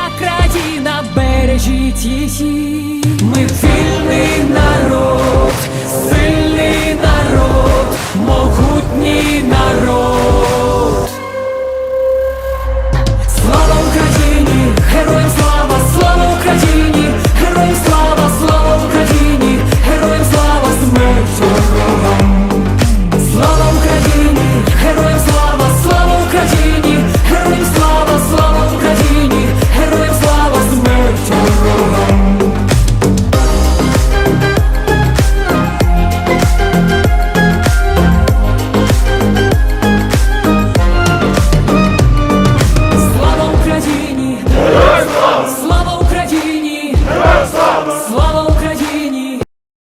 Моя країна, бережіть її. Ми